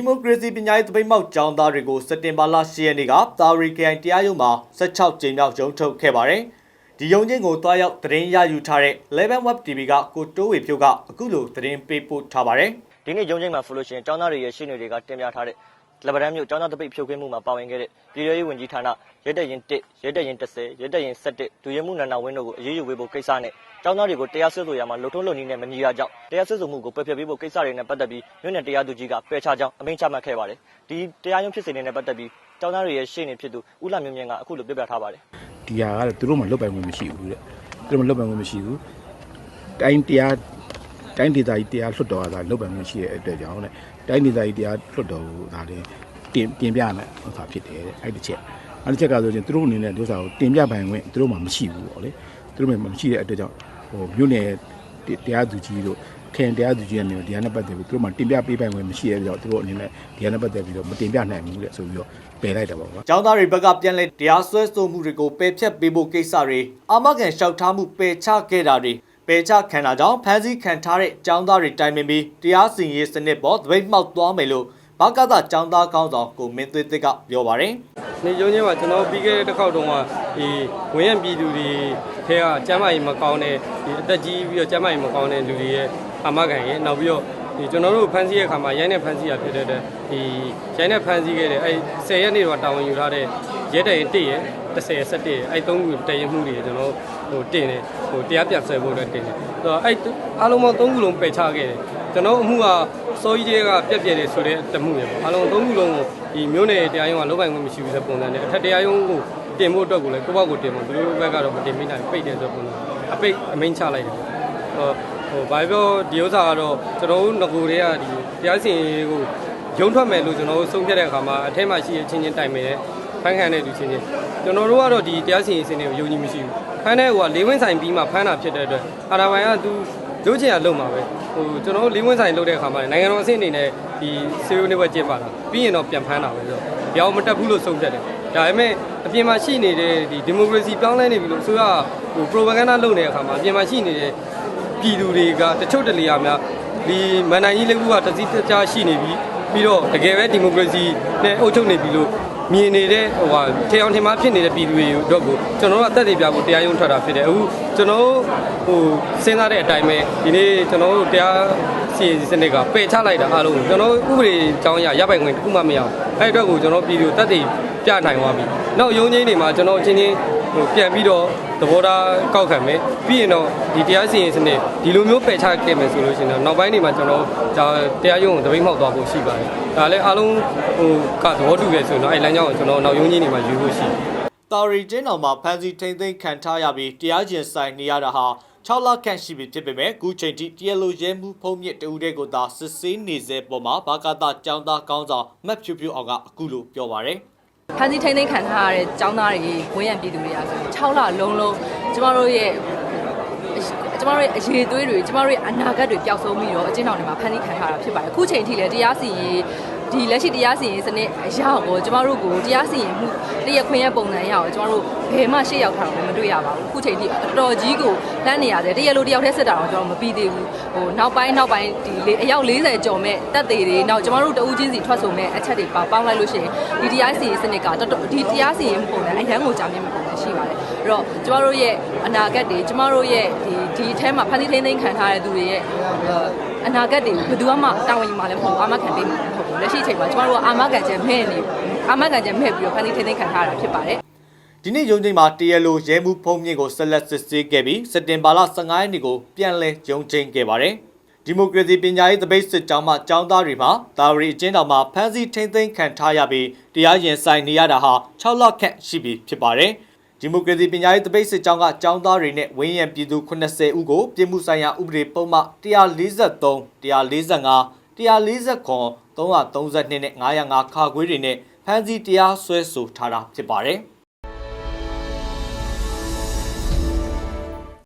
ဒီမိုကရေစီပညာရေးတပိတ်မောက်ကျောင်းသားတွေကိုစက်တင်ဘာလ10ရက်နေ့ကတာရီကန်တရားရုံးမှာ16ကြိမ်မြောက်ရုံးထုတ်ခဲ့ပါတယ်။ဒီရုံးချင်းကိုတွားရောက်သတင်းရယူထားတဲ့ Eleven Web TV ကကိုတိုးဝေဖြိုးကအခုလိုသတင်းပေးပို့ထားပါတယ်။ဒီနေ့ရုံးချိန်မှာဆိုလို့ရှိရင်ကျောင်းသားတွေရဲ့ရှင်းနေတွေကတင်ပြထားတဲ့ လက်ဗရန်မြို့ကျောင်းသားတပိတ်ဖြိုခွင်းမှုမှာပါဝင်ခဲ့တဲ့ပြည်ထောင်ရေးဝန်ကြီးဌာနရဲတပ်ရင်1ရဲတပ်ရင်30ရဲတပ်ရင်17ဒူရဲမှုနန္ဒဝင်းတို့ကိုအရေးယူပေးဖို့ကိစ္စနဲ့ကျောင်းသားတွေကိုတရားစွဲဆိုရမှာလုံထုံးလုံနည်းနဲ့မညီရကြောင်းတရားစွဲဆိုမှုကိုပယ်ဖျက်ပေးဖို့ကိစ္စတွေနဲ့ပတ်သက်ပြီးမြို့နယ်တရားသူကြီးကပယ်ချကြောင်းအမိန့်ချမှတ်ခဲ့ပါတယ်ဒီတရားရုံးဖြစ်စဉ်တွေနဲ့ပတ်သက်ပြီးကျောင်းသားတွေရဲ့ရှင်းနေဖြစ်သူဦးလာမျိုးမြင့်ကအခုလိုပြပြထားပါတယ်ဒီဟာကသူတို့မှလုတ်ပိုင်ခွင့်မရှိဘူးတဲ့သူတို့မှလုတ်ပိုင်ခွင့်မရှိဘူးတိုင်းတရား တိုင်းဒေသကြီးတရားလွှတ်တော်ကသာလုတ်ပိုင်ခွင့်ရှိတဲ့အတွက်ကြောင့်တဲ့တိုင်းဒေသကြီးတရားလွှတ်တော်ကိုဒါလည်းတင်ပြင်ပြမယ်ဥစ္စာဖြစ်တယ်တဲ့အဲ့ဒီချက်အဲ့ဒီချက်ကဆိုရင်သူတို့အနေနဲ့ဒီဥစ္စာကိုတင်ပြပိုင်ခွင့်သူတို့မှမရှိဘူးပေါ့လေသူတို့မှမရှိတဲ့အတွက်ကြောင့်ဟိုမြို့နယ်တရားသူကြီးတို့ခင်တရားသူကြီးအနေနဲ့တရားနဲ့ပတ်သက်ပြီးသူတို့မှတင်ပြပေးပိုင်ခွင့်မရှိတဲ့ကြောင့်သူတို့အနေနဲ့တရားနဲ့ပတ်သက်ပြီးတော့မတင်ပြနိုင်ဘူးတဲ့ဆိုပြီးတော့ပယ်လိုက်တာပေါ့ကွာကျောင်းသားတွေဘက်ကပြန်လဲတရားစွဲဆိုမှုတွေကိုပယ်ဖျက်ပေးဖို့ကိစ္စတွေအာမခံလျှောက်ထားမှုပယ်ချခဲ့တာတွေ ပယ်ချခံတာကြောင့်ဖမ်းဆီးခံထားတဲ့ကျောင်းသားတွေတိုင်ပင်ပြီးတရားစီရင်ရေးစနစ်ပေါ်သပိတ်မှောက်သွားမယ်လို့ဘာကသာကျောင်းသားကောင်းဆောင်ကိုမင်းသွေးသစ်ကပြောပါတယ်နေကျုံချင်းမှာကျွန်တော်ပြီးခဲ့တဲ့တစ်ခေါက်တုန်းကဒီဝင်ရပြည်သူတွေထဲကကျမ်းမာရေးမကောင်းတဲ့ဒီအသက်ကြီးပြီးတော့ကျမ်းမာရေးမကောင်းတဲ့လူတွေရဲ့အာမခံရဲ့နောက်ပြီးတော့ဒီကျွန်တော်တို့ဖမ်းဆီးရဲ့အခါမှာရိုင်းနဲ့ဖမ်းဆီးရဖြစ်တဲ့အတွက်ဒီရိုင်းနဲ့ဖမ်းဆီးခဲ့တဲ့အဲ10ရက်နေ့တော့တာဝန်ယူထားတဲ့ရဲတရင်1ရဲ့30ရဲ့17ရဲ့အဲ3ခုတရင်မှုတွေကျွန်တော် ဟိုတင်တယ်ဟိုတရားပြန်ဆွဲဖို့အတွက်တင်တယ်ဆိုတော့အဲအားလုံးပေါင်း3ခုလုံးပယ်ချခဲ့တယ်ကျွန်တော်အမှုကစောကြီးတွေကပြက်ပြက်တယ်ဆိုတဲ့တမှုရပေါ့အားလုံး3ခုလုံးကိုဒီမျိုးနယ်တရားရုံးကလုံးပိုင်ခွင့်မရှိဘူးဆိုတဲ့ပုံစံနဲ့အထက်တရားရုံးကိုတင်ဖို့အတွက်ကိုလည်းကိုယ့်ဘက်ကိုတင်ဖို့သူတို့ဘက်ကတော့မတင်မိနိုင်ပိတ်တယ်ဆိုတဲ့ပုံစံအပိတ်အမိန့်ချလိုက်တယ်ပေါ့ဟိုဟိုဘာပြောဒီဥစ္စာကတော့ကျွန်တော်တို့ငကိုတွေကဒီတရားစီရင်ရေးကိုရုံထွက်မယ်လို့ကျွန်တော်တို့ဆုံးဖြတ်တဲ့အခါမှာအထက်မှာရှိတဲ့ချင်းချင်းတိုင်မယ်ဖန်ခံတဲ့လူချင်းချင်း ကျွန်တော်တို့ကတော့ဒီတရားစီရင်စင်တွေကိုယုံကြည်မရှိဘူးဖန်တဲ့ဟိုကလေးဝင်းဆိုင်ပြီးမှဖန်တာဖြစ်တဲ့အတွက်အာရာပိုင်ကသူတို့ချင်ရလုံမှာပဲဟိုကျွန်တော်တို့လေးဝင်းဆိုင်လုပ်တဲ့အခါမှာနိုင်ငံတော်အဆင့်အနေနဲ့ဒီစေရိုးနေဘက်ကျင်းပါတာပြီးရင်တော့ပြန်ဖမ်းတာပဲဆိုတော့ပြောင်းမတက်ဘူးလို့ဆုံးဖြတ်တယ်ဒါပေမဲ့အပြင်မှာရှိနေတဲ့ဒီဒီမိုကရေစီပြောင်းလဲနေပြီလို့အစိုးရဟို propaganda လုပ်နေတဲ့အခါမှာအပြင်မှာရှိနေတဲ့ပြည်သူတွေကတချို့တလေယာများဒီမန်နိုင်ကြီးလေးခုကတစည်းတကြားရှိနေပြီပြီးတော့တကယ်ပဲဒီမိုကရေစီနဲ့အုပ်ချုပ်နေပြီလို့ မြင်နေတဲ့ဟိုဟာထေအောင်ထင်မှားဖြစ်နေတဲ့ပြည်သူတွေတို့ကိုကျွန်တော်တို့အသက်တွေပြဖို့တရားရုံးထွက်တာဖြစ်တယ်အခုကျွန်တော်တို့ဟိုစဉ်းစားတဲ့အတိုင်းပဲဒီနေ့ကျွန်တော်တို့တရားစီရင်စနစ်ကပယ်ချလိုက်တာအားလုံးကိုကျွန်တော်ဥပဒေကြောင်းအရရပိုင်ခွင့်တစ်ခုမှမရဘူးအဲ့အတွက်ကိုကျွန်တော်ပြည်သူတက်တည်ပြနိုင်သွားပြီနောက်ရုံးချင်းတွေမှာကျွန်တော်ချင်းချင်း ဟိုပြန်ပြီးတော့သဘောထားကောက်ခံမယ်ပြီးရင်တော့ဒီတရားစီရင်စနစ်ဒီလိုမျိုးပယ်ချခဲ့မယ်ဆိုလို့ရှိရင်တော့နောက်ပိုင်းတွေမှာကျွန်တော်ဒါတရားရုံးကိုတပိတ်မှောက်သွားဖို့ရှိပါတယ်ဒါလည်းအားလုံးဟိုကသဘောတူခဲ့ဆိုရင်တော့အဲ့လမ်းကြောင်းကိုကျွန်တော်နောက်ရုံးချင်းတွေမှာယူလို့ရှိတယ်တာရီကျင်းတော်မှာဖမ်းဆီးထိန်းသိမ်းခံထားရပြီးတရားကျင်ဆိုင်နေရတာဟာ6လခန့်ရှိပြီဖြစ်ပေမဲ့အခုချိန်ထိတရားလိုရဲမှုဖုံးမြင့်တဦးတဲ့ကိုသာစစ်ဆေးနေစေပေါ်မှာဘာကသာကျောင်းသားကောင်းဆောင်မတ်ဖြူဖြူအောင်ကအခုလိုပြောပါရယ် ဖန်စီထိန်းသိမ်းခံထားရတဲ့ចောင်းသားတွေဝင်းရံပြည်သူတွေကဆို6လလုံးလုံးကျမတို့ရဲ့ကျမတို့ရဲ့အရေးသွေးတွေကျမတို့ရဲ့အနာဂတ်တွေပျောက်ဆုံးပြီးတော့အကျဉ်းထောင်တွေမှာဖန်စီခံထားတာဖြစ်ပါတယ်အခုချိန်ထိလည်းတရားစီရင် ဒီလက်ရှိတရားစီရင်စနစ်အရာကိုကျမတို့ကိုတရားစီရင်မှုတရားခွင့်ရပုံစံရအောင်ကျမတို့ဘယ်မှရှေ့ရောက်ထားတော့မတွေ့ရပါဘူးအခုချိန်ထိအတော်ကြီးကိုလမ်းနေရတယ်တရားလိုတယောက်တည်းစစ်တာတော့ကျွန်တော်မပြီးသေးဘူးဟိုနောက်ပိုင်းနောက်ပိုင်းဒီအယောက်40ကျော်မဲ့တက်သေးတွေနောက်ကျမတို့တဦးချင်းစီထွက်ဆိုမဲ့အချက်တွေပေါပေါင်းလိုက်လို့ရှိရင်ဒီတရားစီရင်စနစ်ကတော်တော်ဒီတရားစီရင်ပုံစံအရန်ကိုကြာမြင့်မဲ့ပုံစံရှိပါတယ်အဲ့တော့ကျမတို့ရဲ့အနာဂတ်တွေကျမတို့ရဲ့ဒီဒီအထဲမှာဖန်တီးထိန်းသိမ်းခံထားတဲ့သူတွေရဲ့ အနာဂတ်တွေကိုဘယ်သူမှတာဝန်ယူမှာလည်းမဟုတ်ဘူးအာမခံပေးမှာလည်းမဟုတ်ဘူးလက်ရှိအချိန်မှာကျမတို့ကအာမခံချက်မဲ့နေအာမခံချက်မဲ့ပြီးတော့ဖန်တီးထိန်းသိမ်းခံထားရတာဖြစ်ပါတယ်ဒီနေ့ရုံးချိန်မှာတရားလိုရဲမှုဖုံးမြင့်ကိုဆက်လက်စစ်ဆေးခဲ့ပြီးစက်တင်ဘာလ15ရက်နေ့ကိုပြန်လည်ရုံးချိန်ခဲ့ပါတယ်ဒီမိုကရေစီပညာရေးတပိတ်စစ်ကြောင်းမှကျောင်းသားတွေမှာတာဝရီအကျဉ်းတော်မှာဖမ်းဆီးထိန်းသိမ်းခံထားရပြီးတရားရင်ဆိုင်နေရတာဟာ6လခန့်ရှိပြီဖြစ်ပါတယ် ဒီမိုကရေစီပညာရေးတပိတ်စစ်ကြောင်းကကျောင်းသားတွေနဲ့ဝင်းရံပြည်သူ80ဦးကိုပြည်မှုဆိုင်ရာဥပဒေပုံမှ143 145 149 332နဲ့905ခါခွေးတွေနဲ့ဖမ်းဆီးတရားစွဲဆိုထားတာဖြစ်ပါတယ်။